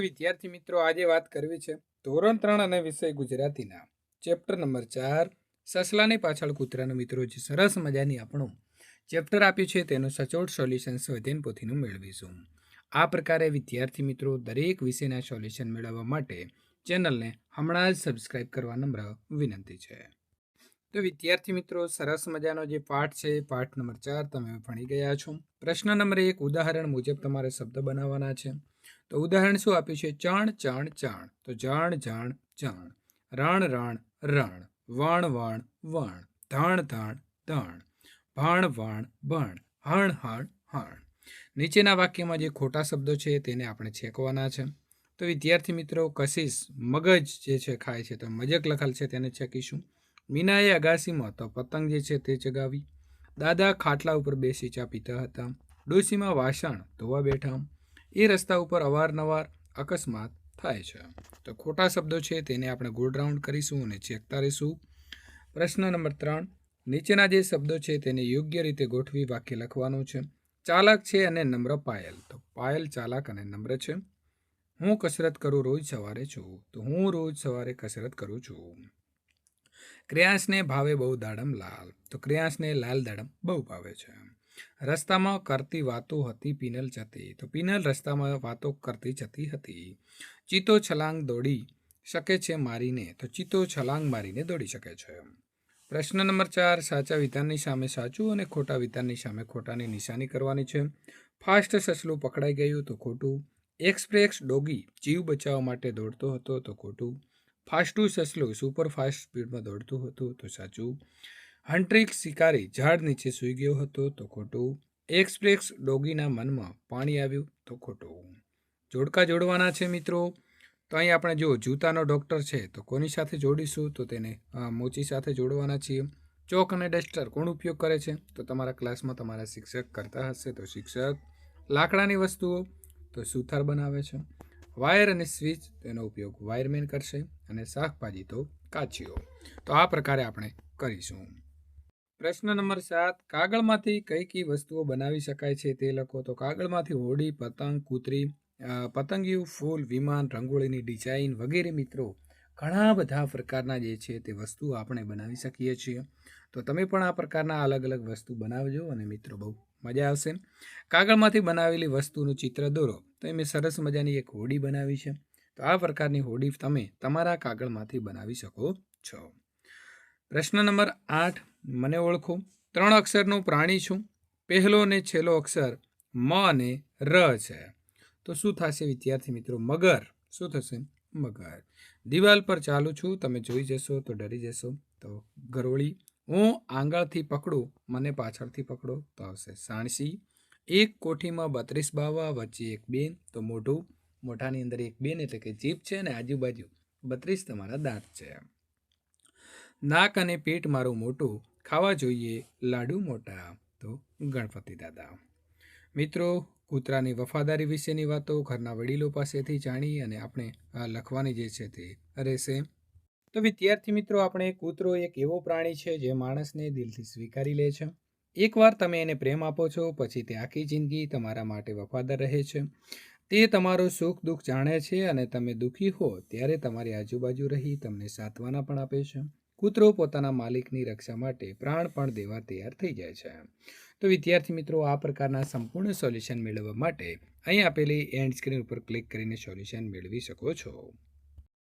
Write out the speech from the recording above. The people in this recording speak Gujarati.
વિદ્યાર્થી મિત્રો આજે વાત કરવી છે ધોરણ ત્રણ અને વિષય ગુજરાતીના. ચેપ્ટર નંબર ચાર, સસલાની પાછળ કૂતરાનું મિત્રો, જે સરસ મજાની આપણું ચેપ્ટર આપ્યું છે તેનું સચોટ સોલ્યુશન સ્વધેન પોથીનું મેળવીશું. આ પ્રકારે વિદ્યાર્થી મિત્રો દરેક વિષયના સોલ્યુશન મેળવવા માટે ચેનલને હમણાં જ સબસ્ક્રાઇબ કરવા નમ્ર વિનંતી છે. તો વિદ્યાર્થી મિત્રો, સરસ મજાનો જે પાઠ છે, પાઠ નંબર ચાર, તમે ભણી ગયા છો. પ્રશ્ન નંબર એક, ઉદાહરણ મુજબ તમારે શબ્દ બનાવવાના છે. તો ઉદાહરણ શું આપ્યું છે? ચણ ચણ ચણ. તો જણ જણ જણ. રણ રણ રણ. વણ વણ વણ. ધણ ધણ ધણ. ભણ વણ ભણ. હણ હણ હણ. નીચેના વાક્યમાં જે ખોટા શબ્દો છે તેને આપણે છેકવાના છે. તો વિદ્યાર્થી મિત્રો કશિશ મગજ જે છે ખાય છે તો મજક લખાલ છે તેને છેકીશું. મીનાએ અગાસીમાં તો પતંગ જે છે તે ચગાવી. દાદા ખાટલા ઉપર બેસી ચા પીતા હતા. ડોસીમાં વાસણ ધોવા બેઠા. એ રસ્તા ઉપર અવારનવાર અકસ્માત થાય છે. તો ખોટા શબ્દો છે, તેને આપણે ગોળ રાઉન્ડ કરીશું અને ચેકતા રહીશું. પ્રશ્ન નંબર ત્રણ, નીચેના જે શબ્દો છે, તેને યોગ્ય રીતે ગોઠવી વાક્ય લખવાનું છે. ચાલક છે અને નમ્ર પાયલ. તો પાયલ, ચાલક અને નમ્ર છે. હું કસરત કરું રોજ સવારે છું. તો હું રોજ સવારે કસરત કરું છું. ક્રિયાંશને ભાવે બહુ દાડમ લાલ. તો ક્રિયાંશને લાલ દાડમ બહુ ભાવે છે. રસ્તામાં કરતી વાતો હતી પીનલ જતી. તો પીનલ રસ્તામાં વાતો કરતી જતી હતી. ચિત્તો છલાંગ દોડી શકે છે મારીને. તો ચિત્તો છલાંગ મારીને દોડી શકે છે. પ્રશ્ન નંબર ચાર, સાચા વિધાનની સામે સાચું અને ખોટા વિધાનની સામે ખોટાની નિશાની કરવાની છે. ફાસ્ટ સસલું પકડાઈ ગયું તો ખોટું. એક્સપ્રેસ ડોગી જીવ બચાવવા માટે દોડતો હતો તો ખોટું. ફાસ્ટું સસલું સુપર ફાસ્ટ સ્પીડમાં દોડતું હતું તો સાચું. હન્ટ્રિક શિકારી ઝાડ નીચે સૂઈ ગયો હતો તો ખોટું. એક્સપ્રેસ ડોગીના મનમાં પાણી આવ્યું તો ખોટું. જોડકા જોડવાના છે મિત્રો. તો અહીં આપણે જો જૂતાનો ડૉક્ટર છે તો કોની સાથે જોડીશું? તો તેને મોચી સાથે જોડવાના છીએ. ચોક અને ડસ્ટર કોણ ઉપયોગ કરે છે? તો તમારા ક્લાસમાં તમારા શિક્ષક કરતા હશે તો શિક્ષક. લાકડાની વસ્તુઓ તો સુથાર બનાવે છે. વાયર અને સ્વિચ તેનો ઉપયોગ વાયરમેન કરશે અને શાકભાજી તો કાચીઓ. તો આ પ્રકારે આપણે કરીશું. પ્રશ્ન નંબર સાત, કાગળમાંથી કઈ કઈ વસ્તુઓ બનાવી શકાય છે તે લખો. તો કાગળમાંથી હોડી, પતંગ, કૂતરી પતંગિયું, ફૂલ, વિમાન, રંગોળીની ડિઝાઇન વગેરે મિત્રો ઘણા બધા પ્રકારના જે છે તે વસ્તુ આપણે બનાવી શકીએ છીએ. તો તમે પણ આ પ્રકારના અલગ અલગ વસ્તુ બનાવજો અને મિત્રો બહુ મજા આવશે. કાગળમાંથી બનાવેલી વસ્તુનું ચિત્ર દોરો. તો મેં સરસ મજાની એક હોડી બનાવી છે. તો આ પ્રકારની હોડી તમે તમારા કાગળમાંથી બનાવી શકો છો. પ્રશ્ન નંબર આઠ મને ઓળખો. ત્રણ અક્ષરનું પ્રાણી છું. પહેલો ને છેલ્લો અક્ષર મ અને ર છે. તો શું થશે વિદ્યાર્થી મિત્રો? મગર. શું થશે? મગર. દિવાલ પર ચાલું છું. તમે જોઈ જશો તો ડરી જશો. તો ગરોળી, હું આંગળથી પકડું, મને પાછળથી પકડો તો આવશે સાણસી. એક કોઠીમાં બત્રીસ બાવા, વચ્ચે એક બેન, તો મોઢું. મોઢાની અંદર એક બેન એટલે કે જીભ છે અને આજુબાજુ. બત્રીસ તમારા દાંત છે. નાક અને પેટ મારું મોટું. ખાવા જોઈએ, લાડુ મોટા, તો ગણપતિ દાદા. મિત્રો, કૂતરાની વફાદારી વિશેની વાતો ઘરના વડીલો પાસેથી જાણી અને આપણે લખવાની જે છે તે રહેશે. તો વિદ્યાર્થી મિત્રો, આપણે કૂતરો એક એવો પ્રાણી છે જે માણસને દિલથી સ્વીકારી લે છે. એકવાર તમે એને પ્રેમ આપો છો, પછી તે આખી જિંદગી તમારા માટે વફાદાર રહે છે. તે તમારું સુખ દુઃખ જાણે છે અને તમે દુઃખી હો, ત્યારે તમારી આજુબાજુ રહી તમને સાંત્વના પણ આપે છે. કૂતરો પોતાના માલિકની રક્ષા માટે પ્રાણ પણ દેવા તૈયાર થઈ જાય છે. તો વિદ્યાર્થી મિત્રો, આ પ્રકારના સંપૂર્ણ સોલ્યુશન મેળવવા માટે અહીં આપેલી એન્ડ સ્ક્રીન ઉપર ક્લિક કરીને સોલ્યુશન મેળવી શકો છો.